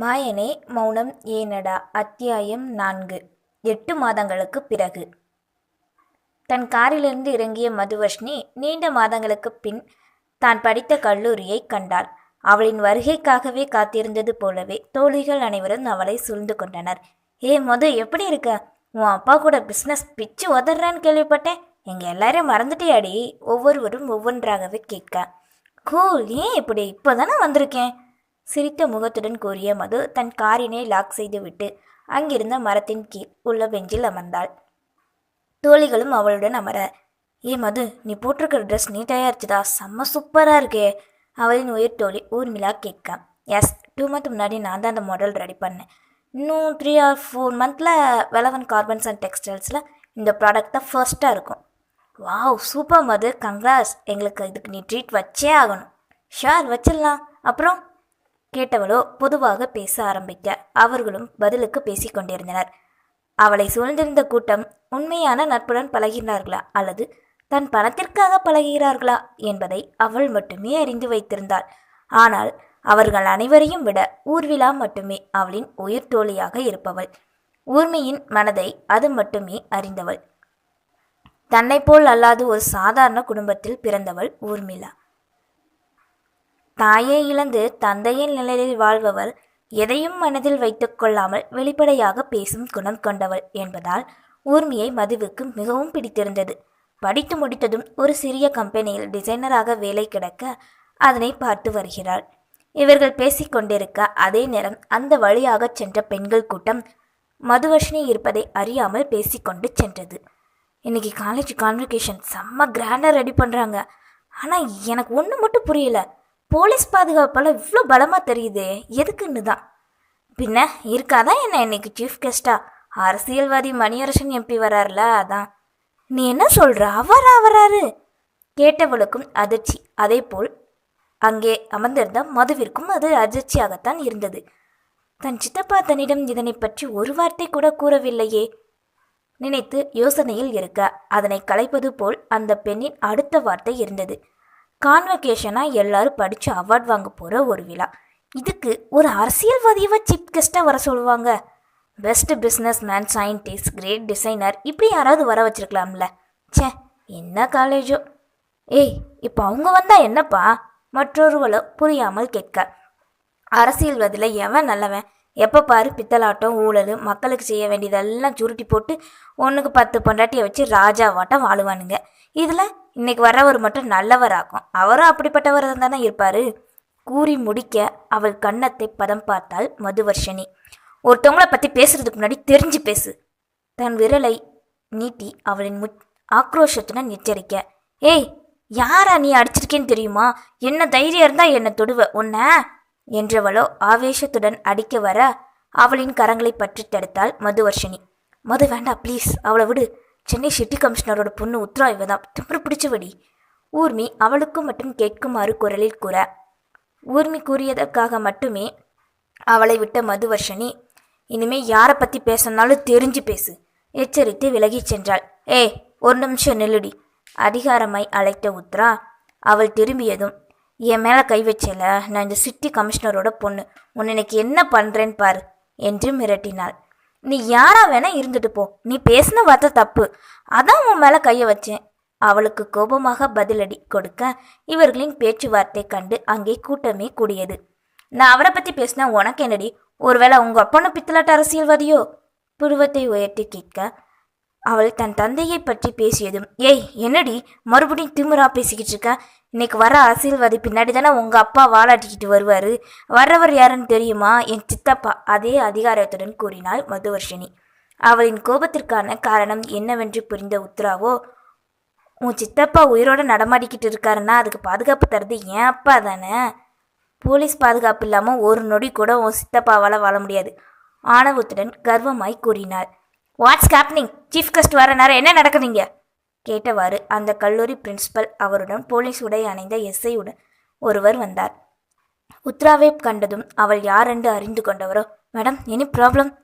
மாயனே மௌனம் ஏனடா? அத்தியாயம் நான்கு. எட்டு மாதங்களுக்குப் பிறகு. தன் காரிலிருந்து இறங்கிய மதுவர்ஷினி நீண்ட மாதங்களுக்குப் பின் தான் படித்த கல்லூரியை கண்டாள். அவளின் வருகைக்காகவே காத்திருந்தது போலவே தோழிகள் அனைவரும் அவளை சூழ்ந்து கொண்டனர். ஏ மது எப்படி இருக்க? உன் அப்பா கூட பிஸ்னஸ் பிச்சு உதறான்னு கேள்விப்பட்டேன். எங்க எல்லாரையும் அடி ஒவ்வொருவரும் ஒவ்வொன்றாகவே கேட்க. கூல் ஏன் இப்படி? இப்போதானே வந்திருக்கேன். சிரித்த முகத்துடன் கூறிய மது தன் காரினை லாக் செய்துவிட்டு அங்கிருந்த மரத்தின் கீழ் உள்ள பெஞ்சில் அமர்ந்தாள். தோழிகளும் அவளுடன் அமர ஏ மது நீ போட்டிருக்கிற ட்ரெஸ் நீட்டாக இருச்சுதா செம்ம சூப்பராக இருக்கே. அவளின் உயிர் தோழி ஊர்மிளா கேட்க எஸ் டூ மந்த் முன்னாடி நான் தான் அந்த மாடல் ரெடி பண்ணேன். இன்னும் த்ரீ ஆர் ஃபோர் மந்தில் வெலவன் கார்பன்ஸ் அண்ட் டெக்ஸ்டைல்ஸில் இந்த ப்ராடக்ட் தான் ஃபர்ஸ்ட்டாக இருக்கும். வாவ் சூப்பர் மது கங்க்ராஸ் எங்களுக்கு இதுக்கு நீ ட்ரீட் வச்சே ஆகணும். ஷார் வச்சிடலாம். அப்புறம்? கேட்டவளோ பொதுவாக பேச ஆரம்பிக்க அவர்களும் பதிலுக்கு பேசிக் கொண்டிருந்தனர். அவளை சூழ்ந்திருந்த கூட்டம் உண்மையான நட்புடன் பழகினார்களா அல்லது தன் பணத்திற்காக பழகுகிறார்களா என்பதை அவள் மட்டுமே அறிந்து வைத்திருந்தாள். ஆனால் அவர்கள் அனைவரையும் விட ஊர்விழா மட்டுமே அவளின் உயிர் தோழியாக இருப்பவள். ஊர்மியின் மனதை அது மட்டுமே அறிந்தவள். தன்னைப் போல் அல்லாது ஒரு சாதாரண குடும்பத்தில் பிறந்தவள் ஊர்மிளா. தாயை இழந்து தந்தையின் நிலையில் வாழ்பவள் எதையும் மனதில் வைத்துக் கொள்ளாமல் வெளிப்படையாக பேசும் குணம் கொண்டவள் என்பதால் ஊர்மியை மதுவுக்கு மிகவும் பிடித்திருந்தது. படித்து முடித்ததும் ஒரு சிறிய கம்பெனியில் டிசைனராக வேலை கிடக்க அதனை பார்த்து வருகிறாள். இவர்கள் பேசிக்கொண்டிருக்க அதே நேரம் அந்த வழியாக சென்ற பெண்கள் கூட்டம் மதுவர்ஷினி இருப்பதை அறியாமல் பேசிக்கொண்டு சென்றது. இன்னைக்கு காலேஜ் கான்வெகேஷன் செம்ம கிராண்டாக ரெடி பண்ணுறாங்க ஆனால் எனக்கு ஒன்று மட்டும் புரியல. போலீஸ் பாதுகாப்பெல்லாம் இவ்வளோ பலமாக தெரியுதே எதுக்குன்னு தான். பின்ன இருக்காதான் என்ன இன்னைக்கு சீஃப் கெஸ்டா அரசியல்வாதி மணியரசன் எம்பி வராருல அதான். நீ என்ன சொல்கிற அவரா வராரு? கேட்டவளுக்கும் அதிர்ச்சி. அதே போல் அங்கே அமர்ந்திருந்த மதுவிற்கும் அது அதிர்ச்சியாகத்தான் இருந்தது. தன் சித்தப்பா தன்னிடம் இதனை பற்றி ஒரு வார்த்தை கூட கூறவில்லையே. நினைத்து யோசனையில் இருக்க அதனை கலைப்பது போல் அந்த பெண்ணின் அடுத்த வார்த்தை இருந்தது. கான்வெகேஷனாக எல்லாரும் படித்து அவார்ட் வாங்க போகிற ஒரு விழா. இதுக்கு ஒரு அரசியல்வாதியவா சீஃப் கெஸ்ட்டாக வர சொல்லுவாங்க. Best businessman scientist great designer இப்படி யாராவது வர வச்சிருக்கலாம்ல. ச்சே என்ன காலேஜோ ஏய் இப்போ அவங்க வந்தால் என்னப்பா? மற்றொருவளோ புரியாமல் கேட்க. அரசியல்வாதியில் எவன் நல்லவன்? எப்போ பாரு பித்தலாட்டம் ஊழல் மக்களுக்கு செய்ய வேண்டியதெல்லாம் சுருட்டி போட்டு ஒன்றுக்கு பத்து பொண்டாட்டியை வச்சு ராஜாவாட்டம் வாழுவானுங்க. இதில் இன்னைக்கு வர்றவர் மட்டும் நல்லவராகும். அவரும் அப்படிப்பட்டவர் தானே இருப்பார். கூறி முடிக்க அவள் கன்னத்தை பதம் பார்த்தாள் மதுவர்ஷினி. ஒருத்தவங்களை பற்றி பேசுறதுக்கு முன்னாடி தெரிஞ்சு பேசு. தன் விரலை நீட்டி அவளின் முச் ஆக்ரோஷத்துடன் எச்சரிக்க. ஏய் யாரா நீ அடிச்சிருக்கேன்னு தெரியுமா? என்ன தைரியம் இருந்தா என்ன தொடுவ உன்ன? என்றவளோ ஆவேசத்துடன் அடிக்க வர அவளின் கரங்களை பற்றி தடுத்தாள் மதுவர்ஷினி. மது வேண்டாம் ப்ளீஸ் அவளை விடு. சென்னை சிட்டி கமிஷனரோட பொண்ணு உத்ரா இவதான். திமிரு பிடிச்சவடி. ஊர்மி அவளுக்கு மட்டும் கேட்குமாறு குரலில் கூற ஊர்மி கூறியதற்காக மட்டுமே அவளை விட்ட மதுவர்ஷினி இனிமே யாரை பற்றி பேசினாலும் தெரிஞ்சு பேசு எச்சரித்து விலகிச் சென்றாள். ஏ ஒரு நிமிஷம் நில்லுடி அதிகாரமாய் அழைத்த உத்ரா அவள் திரும்பியதும் என் மேலே கை வச்சல நான் இந்த சிட்டி கமிஷனரோட பொண்ணு உன்னை இன்னைக்கு என்ன பண்ணுறேன்னு பாரு என்று மிரட்டினாள். நீ யாரா வேணா இருந்துட்டு போ. நீ பேசின வார்த்தை தப்பு. அதான் உன் மேலே கையை வச்சேன். அவளுக்கு கோபமாக பதிலடி கொடுக்க இவர்களின் பேச்சுவார்த்தை கண்டு அங்கே கூட்டமே கூடியது. நான் அவரை பற்றி பேசினா உனக்கு என்னடி? ஒருவேளை உங்க அப்பனு பித்தலாட்ட அரசியல்வாதியோ? புருவத்தை உயர்த்தி கேட்க அவள் தன் தந்தையை பற்றி பேசியதும் ஏய் என்னடி? மறுபடியும் திமுறா பேசிக்கிட்டு இருக்க? இன்னைக்கு வர ஆசீர்வாதி பின்னாடி தானே உங்கள் அப்பா வாலாட்டிக்கிட்டு வருவார்? வர்றவர் யாருன்னு தெரியுமா? என் சித்தப்பா. அதே அதிகாரத்துடன் கூறினாள் மதுவர்ஷினி. அவளின் கோபத்திற்கான காரணம் என்னவென்று புரிந்த உத்ராவோ உன் சித்தப்பா உயிரோட நடமாடிக்கிட்டு இருக்காருன்னா அதுக்கு பாதுகாப்பு தருது ஏன் அப்பா தானே? போலீஸ் பாதுகாப்பு இல்லாமல் ஒரு நொடி கூட உன் சித்தப்பாவால் வாழ முடியாது. ஆணவத்துடன் கர்வமாய் கூறினாள். வாட்ஸ் ஹேப்னிங் சீஃப் கெஸ்ட் வர நேரம் என்ன நடக்குதுங்க கேட்டவாறு அந்த கல்லூரி பிரின்சிபல் அவருடன் போலீஸ் உடை அணிந்த எஸ்ஐயுடன் ஒருவர் வந்தார். உத்ராவை கண்டதும் அவள் யாரென்று அறிந்து கொண்டவரோ மேடம் எனி ப்ராப்ளம்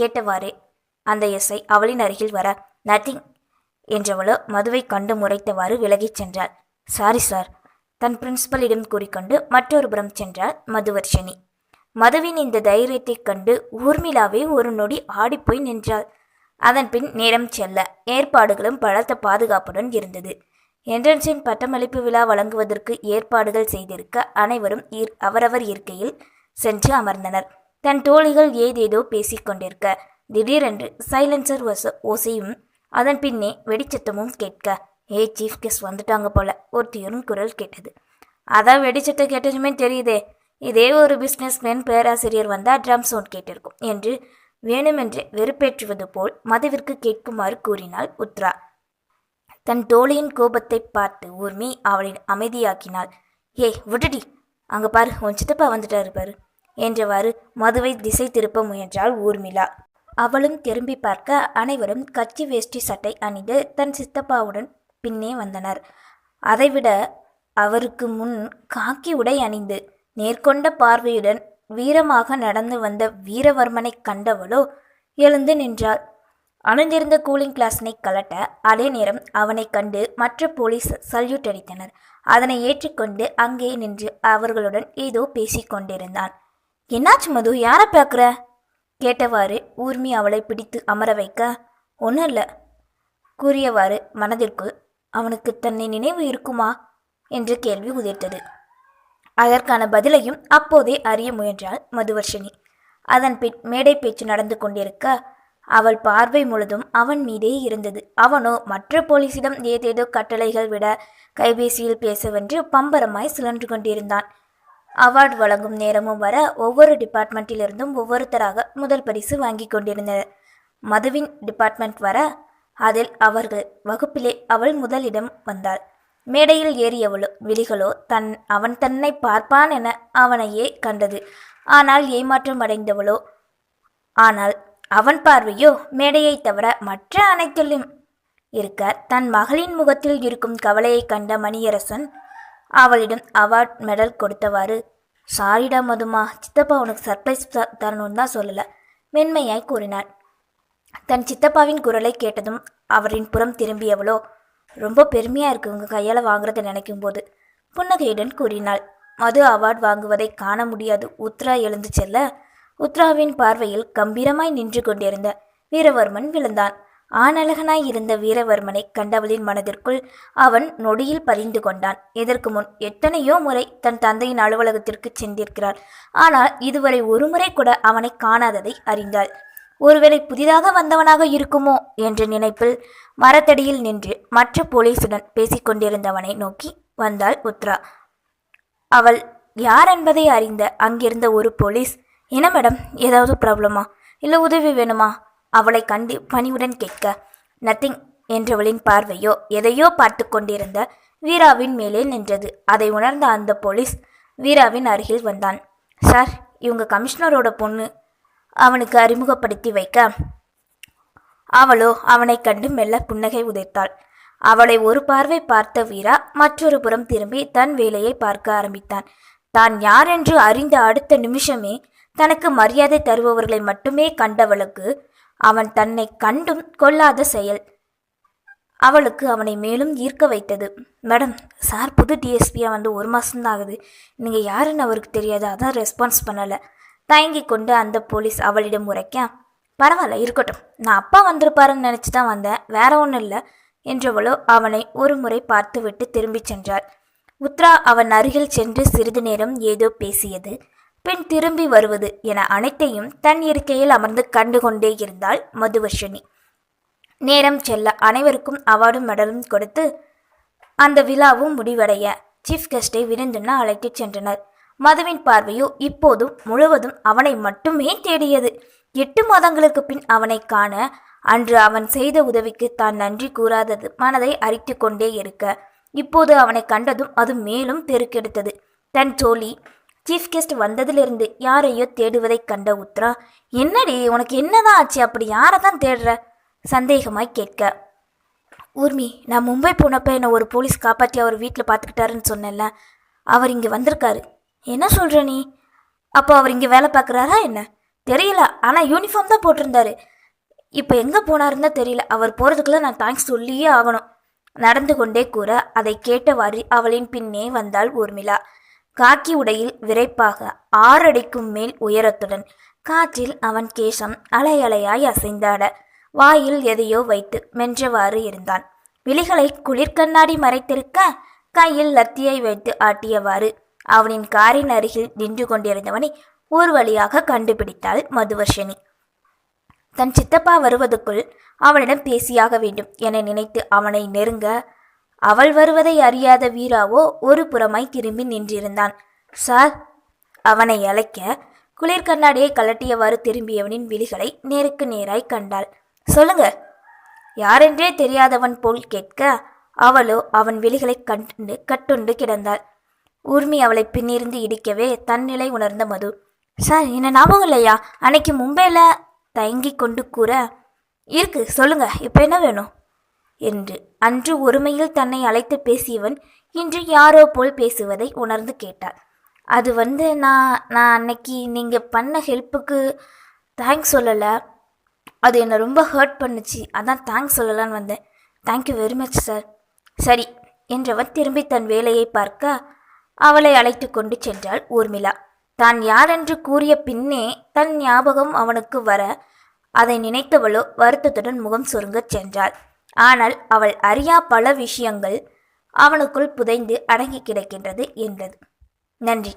கேட்டவாறே அந்த எஸ்ஐ அவளின் அருகில் வர நத்திங் என்றவளோ மதுவை கண்டு முறைத்தவாறு விலகிச் சென்றாள். சாரி சார் தன் பிரின்சிபலிடம் கூறிக்கொண்டு மற்றொரு புறம் சென்றாள் மதுவர்ஷினி. மதுவின் இந்த தைரியத்தைக் கண்டு ஊர்மிளாவே ஒரு நொடி ஆடிப்போய் நின்றாள். அதன்பின் நேரம் செல்ல ஏற்பாடுகளும் பலத்த பாதுகாப்புடன் இருந்தது. என்ட்ரன்ஸின் பட்டமளிப்பு விழா வழங்குவதற்கு ஏற்பாடுகள் செய்திருக்க அனைவரும் இர்- அவரவர் இருக்கையில் சென்று அமர்ந்தனர். தன் தோழிகள் ஏதேதோ பேசிக் கொண்டிருக்க திடீரென்று சைலன்சர் ஒச ஓசையும் அதன் பின்னே வெடிச்சத்தமும் கேட்க ஏ சீஃப் கெஸ்ட் வந்துட்டாங்க போல ஒருத்தியரும் குரல் கேட்டது. அதான் வெடிச்சத்தம் கேட்டதுமே தெரியுதே இதே ஒரு பிஸ்னஸ்மேன் பேராசிரியர் வந்தால் ட்ரம் சவுண்ட் கேட்டிருக்கும் என்று வேணுமென்று வெறுப்பேற்றுவது போல் மதுவிற்கு கேட்குமாறு கூறினாள் உத்ரா. தன் தோழியின் கோபத்தை பார்த்து ஊர்மி அவளை அமைதியாக்கினாள். ஏய் விடுடி. அங்கே பாரு உன் சித்தப்பா வந்துட்டாரு பாரு என்றவாறு மதுவை திசை திருப்ப முயன்றாள் ஊர்மிளா. அவளும் திரும்பி பார்க்க அனைவரும் கட்சி வேஷ்டி சட்டை அணிந்து தன் சித்தப்பாவுடன் பின்னே வந்தனர். அதைவிட அவருக்கு முன் காக்கி உடை அணிந்து நேர்கொண்ட பார்வையுடன் வீரமாக நடந்து வந்த வீரவர்மனை கண்டவளோ எழுந்து நின்றாள். அணிந்திருந்த கூலிங் கிளாஸினை கலட்ட அதே நேரம் அவனை கண்டு மற்ற போலீஸ் சல்யூட் அடித்தனர். அதனை ஏற்றுக்கொண்டு அங்கே நின்று அவர்களுடன் ஏதோ பேசிக்கொண்டிருந்தான் என்னாச்சு மது? யாரை பார்க்குற? கேட்டவாறு ஊர்மி அவளை பிடித்து அமர வைக்க ஒன்றும் இல்லை கூறியவாறு மனதிற்குள் அவனுக்கு தன்னை நினைவு இருக்குமா? என்ற கேள்வி உதிர்த்தது. அதற்கான பதிலையும் அப்போதே அறிய முயன்றாள் மதுவர்ஷினி. அதன் பின் மேடை பேச்சு நடந்து கொண்டிருக்க அவள் பார்வை முழுதும் அவன் மீதே இருந்தது. அவனோ மற்ற போலீசிடம் ஏதேதோ கட்டளைகள் விட கைபேசியில் பேசவென்று பம்பரமாய் சுழன்று கொண்டிருந்தான். அவார்டு வழங்கும் நேரமும் வர ஒவ்வொரு டிபார்ட்மெண்ட்டிலிருந்தும் ஒவ்வொருத்தராக முதல் பரிசு வாங்கி கொண்டிருந்தனர் மதுவின் டிபார்ட்மெண்ட் வர அதில் அவர்கள் வகுப்பிலே அவள் முதலிடம் வந்தாள். மேடையில் ஏறியவளோ விழிகளோ தன் அவன் தன்னை பார்ப்பான் என அவனையே கண்டது. ஆனால் ஏமாற்றம் அடைந்தவளோ? ஆனால் அவன் பார்வையோ மேடையைத் தவிர மற்ற அனைத்திலும் இருக்க தன் மகளின் முகத்தில் இருக்கும் கவலையைக் கண்ட மணியரசன் அவளிடம் அவார்ட் மெடல் கொடுத்தவாறு சாரிடா மதுமா சித்தப்பா உனக்கு சர்ப்ரைஸ் த- தரணும்னு தான் சொல்லலை மென்மையாய் கூறினார் தன் சித்தப்பாவின் குரலை கேட்டதும் அவரின் புறம் திரும்பியவளோ ரொம்ப பெருமையா இருக்கு உங்க கையால வாங்குறத நினைக்கும் போது புன்னகையுடன் கூறினாள் மது அவார்ட் வாங்குவதை காண முடியாது. உத்ரா எழுந்து செல்ல. உத்ராவின் பார்வையில் கம்பீரமாய் நின்று கொண்டிருந்த வீரவர்மன் விழுந்தான். ஆணழகனாய் இருந்த வீரவர்மனை கண்டவளின் மனதிற்குள் அவன் நொடியில் பதிந்து கொண்டான். இதற்கு முன் எத்தனையோ முறை தன் தந்தையின் அலுவலகத்திற்கு சென்றிருக்கிறாள். ஆனால் இதுவரை ஒருமுறை கூட அவனை காணாததை அறிந்தாள். ஒருவேளை புதிதாக வந்தவனாக இருக்குமோ என்ற நினைப்பில் மரத்தடியில் நின்று மற்ற போலீசுடன் பேசிக்கொண்டிருந்தவனை நோக்கி வந்தாள் உத்ரா. அவள் யார் என்பதை அறிந்த அங்கிருந்த ஒரு போலீஸ் என்ன மேடம் ஏதாவது ப்ராப்ளமா? இல்லை உதவி வேணுமா? அவளை கண்டு பணிவுடன் கேட்க நத்திங் என்றவளின் பார்வையோ எதையோ பார்த்து கொண்டிருந்த வீராவின் மேலே நின்றது. அதை உணர்ந்த அந்த போலீஸ் வீராவின் அருகில் வந்தான். சார் இவங்க கமிஷனரோட பொண்ணு அவனுக்கு அறிமுகப்படுத்தி வைக்க. அவளோ அவனை கண்டு மெல்ல புன்னகை உதைத்தாள். அவளை ஒரு பார்வை பார்த்த வீரா மற்றொரு புறம் திரும்பி தன் வேலையை பார்க்க ஆரம்பித்தான். தான் யார் என்று அறிந்த அடுத்த நிமிஷமே தனக்கு மரியாதை தருபவர்களை மட்டுமே கண்டவளுக்கு அவன் தன்னை கண்டும் கொள்ளாத செயல் அவளுக்கு அவனை மேலும் ஈர்க்க வைத்தது. மேடம் சார் புது டிஎஸ்பியாக வந்து ஒரு மாதம்தான் ஆகுது. நீங்கள் யாருன்னு அவருக்கு தெரியாது. அதான் ரெஸ்பான்ஸ் பண்ணலை. தயங்கி கொண்டு அந்த போலீஸ் அவளிடம் உரைக்க பரவாயில்ல இருக்கட்டும். நான் அப்பா வந்திருப்பாருன்னு நினச்சி தான் வந்தேன். வேற ஒன்றும் இல்லை என்றவளோ அவனை ஒரு முறை பார்த்துவிட்டு திரும்பிச் சென்றாள். உத்ரா அவன் அருகில் சென்று சிறிது நேரம் ஏதோ பேசியது பின் திரும்பி வருவது என அனைத்தையும் தன் இருக்கையில் அமர்ந்து கண்டு கொண்டே இருந்தாள் மதுவர்ஷினி. நேரம் செல்ல அனைவருக்கும் அவார்டும் மெடலும் கொடுத்து அந்த விழாவும் முடிவடைய சீஃப் கெஸ்டை விருந்துண்ண அழைத்துச் சென்றனர். மதுவின் பார்வையோ இப்போதும் முழுவதும் அவனை மட்டுமே தேடியது. எட்டு மாதங்களுக்கு பின் அவனை காண அன்று அவன் செய்த உதவிக்கு தான் நன்றி கூறாதது மனதை அரித்து கொண்டே இருக்க. இப்போது அவனை கண்டதும் அது மேலும் பெருக்கெடுத்தது. தன் தோழி சீஃப் கெஸ்ட் வந்ததிலிருந்து யாரையோ தேடுவதைக் கண்ட உத்ரா என்னடி உனக்கு என்னதான் ஆச்சு? அப்படி யாரை தான் தேடுற? சந்தேகமாய் கேட்க. ஊர்மி நான் மும்பை போனப்ப என்னை ஒரு போலீஸ் காப்பாற்றி அவர் வீட்டில் பார்த்துக்கிட்டாருன்னு சொன்னேன்ல. அவர் இங்கே வந்திருக்காரு. என்ன சொல்கிற நீ? அப்போ அவர் இங்கே வேலை பார்க்குறாரா என்ன? தெரியல. ஆனால் யூனிஃபார்ம் தான் போட்டிருந்தாரு. இப்போ எங்கே போனாருன்னு தெரியல. அவர் போகிறதுக்குள்ளே நான் தேங்க்ஸ் சொல்லியே ஆகணும். நடந்து கொண்டே கூற அதை கேட்டவாறு அவளின் பின்னே வந்தாள் ஊர்மிளா. காக்கி உடையில் விரைப்பாக ஆறடிக்கும் மேல் உயரத்துடன் காற்றில் அவன் கேசம் அலை அலையாய் அசைந்தாட. வாயில் எதையோ வைத்து மென்றவாறு இருந்தான். விழிகளை குளிர்கண்ணாடி மறைத்திருக்க கையில் லத்தியை வைத்து ஆட்டியவாறு அவனின் காரின் அருகில் நின்று கொண்டிருந்தவனை ஊர் வழியாக கண்டுபிடித்தாள் மதுவர்ஷினி. தன் சித்தப்பா வருவதற்குள் அவனிடம் பேசியாக வேண்டும் என நினைத்து அவனை நெருங்க அவள் வருவதை அறியாத வீராவோ ஒரு புறமாய் திரும்பி நின்றிருந்தான். சார் அவனை அழைக்க குளிர் கண்ணாடியை கலட்டியவாறு திரும்பியவனின் விழிகளை நேருக்கு நேராய் கண்டாள். சொல்லுங்க யாரென்றே தெரியாதவன் போல் கேட்க அவளோ அவன் விழிகளை கண்டு கட்டுண்டு கிடந்தாள். ஊர்மி அவளை பின்னிருந்து இடிக்கவே தன்னிலை உணர்ந்த மது. சார் என்ன ஞாபகம் இல்லையா? அன்னைக்கு மும்பையில் தயங்கி கொண்டு கூற இருக்கு சொல்லுங்க இப்போ என்ன வேணும்? என்று அன்று ஒருமையில் தன்னை அழைத்து பேசியவன் இன்று யாரோ போல் பேசுவதை உணர்ந்து கேட்டாள். அது வந்து நான் நான் அன்னைக்கு நீங்கள் பண்ண ஹெல்ப்புக்கு தேங்க்ஸ் சொல்லலை. அது என்னை ரொம்ப ஹர்ட் பண்ணுச்சு. அதான் தேங்க்ஸ் சொல்லலான்னு வந்தேன். தேங்க்யூ வெரி மச் சார் சரி என்றவன் திரும்பி தன் வேலையை பார்க்க அவளை அழைத்து கொண்டு சென்றாள் ஊர்மிளா. தான் யாரென்று கூறிய பின்னே தன் ஞாபகம் அவனுக்கு வர அதை நினைத்தவளோ வருத்தத்துடன் முகம் சுருங்கச் சென்றாள். ஆனால் அவள் அறியா பல விஷயங்கள் அவனுக்குள் புதைந்து அடங்கி கிடக்கின்றது என்றது. நன்றி.